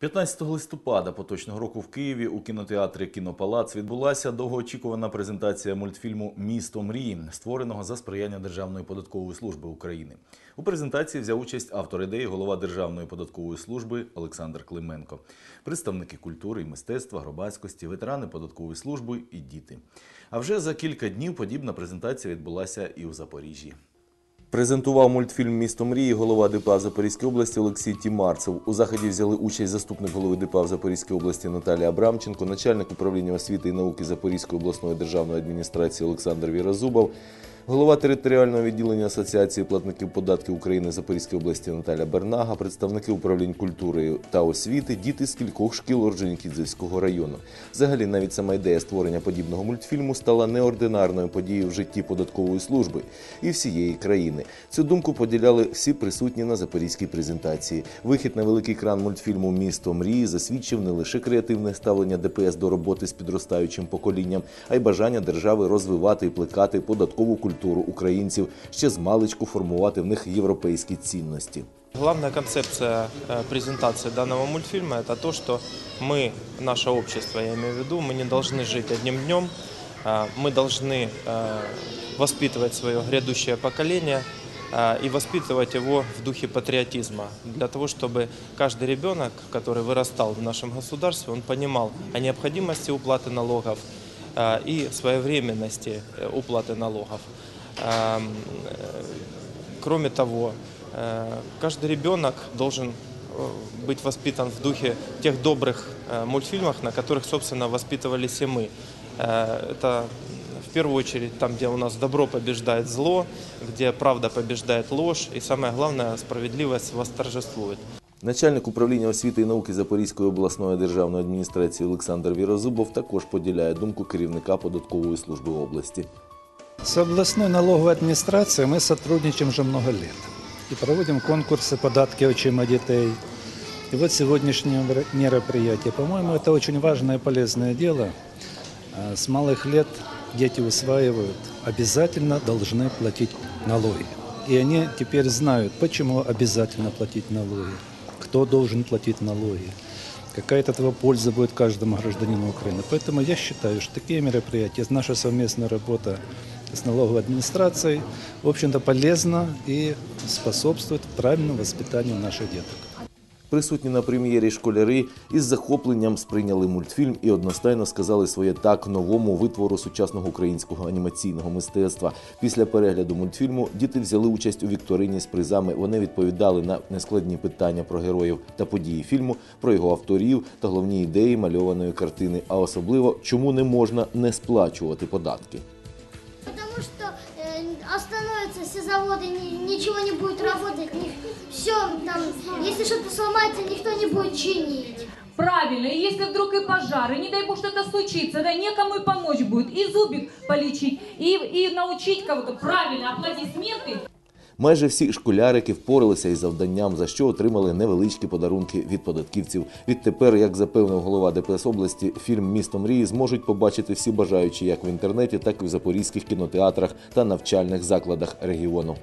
15 листопада поточного року в Києві у кінотеатрі Кінопалац відбулася довгоочікувана презентація мультфільму Місто мрії, створеного за сприяння Державної податкової служби України. У презентації взяв участь автор ідеї, голова Державної податкової служби Олександр Клименко, представники культури і мистецтва, громадськості, ветерани податкової служби і діти. А вже за кілька днів подібна презентація відбулася і у Запоріжжі. Презентував мультфільм Місто мрії голова ДПА Запорізької області Олексій Тімарцев. У заході взяли участь заступник голови ДПА в Запорізькій області Наталія Абрамченко, начальник управління освіти і науки Запорізької обласної державної адміністрації Олександр Віразубов, голова територіального відділення Асоціації платників податків України Запорізької області Наталя Бернага, представники управлінь культури та освіти, діти з кількох шкіл Орджонікідзевського району. Взагалі, навіть сама ідея створення подібного мультфільму стала неординарною подією в житті податкової служби і всієї країни. Цю думку поділяли всі присутні на запорізькій презентації. Вихід на великий екран мультфільму Місто мрії засвідчив не лише креативне ставлення ДПС до роботи з підростаючим поколінням, а й бажання держави розвивати і плекати податкову культуру українців, ще з маличку формувати в них європейські цінності. Главная концепция э, презентации данного мультфильма – это то, что мы, наше общество, я имею в виду, мы не должны жить одним днем, а, мы должны э, воспитывать свое грядущее поколение а, и воспитывать его в духе патриотизма, для того, чтобы каждый ребенок, который вырастал в нашем государстве, он понимал о необходимости уплаты налогов а, и своевременности э, уплаты налогов. Э, Кроме того, э, каждый ребенок должен быть воспитан в духе тех добрых мультфильмов, на которых, собственно, воспитывались и мы. Это в первую очередь там, где у нас добро побеждает зло, где правда побеждает ложь, и самое главное, справедливость восторжествует. Начальник управління освіти і науки Запорізької обласної державної адміністрації Олександр Вірозубов також поділяє думку керівника податкової служби області. С областной налоговой администрацией мы сотрудничаем уже много лет. И проводим конкурсы податки отчима детей. И вот сегодняшнее мер- мероприятие. По-моему, это очень важное и полезное дело. А С малых лет дети усваивают, обязательно должны платить налоги. И они теперь знают, почему обязательно платить налоги, кто должен платить налоги, какая от этого польза будет каждому гражданину Украины. Поэтому я считаю, что такие мероприятия, наша совместная работа с налоговой администрацией, в общем-то, полезна и способствует правильному воспитанию наших деток. Присутні на прем'єрі школяри із захопленням сприйняли мультфільм і одностайно сказали своє так новому витвору сучасного українського анімаційного мистецтва. Після перегляду мультфільму діти взяли участь у вікторині з призами. Вони відповідали на нескладні питання про героїв та події фільму, про його авторів та головні ідеї мальованої картини. А особливо чому не можна не сплачувати податки. Э, остановятся все заводы, ни- ничего не будет работать, все там, если что-то сломается, никто не будет чинить. Правильно, и если вдруг и пожар, и не дай бог что-то случится, да некому и помочь будет, и зубик полечить, и, и научить кого-то. Правильно, аплодисменты. Майже всі школярики впоралися із завданням, за що отримали невеличкі подарунки від податківців. Відтепер, як запевнив голова ДПС області, фільм Місто мрії зможуть побачити всі бажаючі як в інтернеті, так і в запорізьких кінотеатрах та навчальних закладах регіону.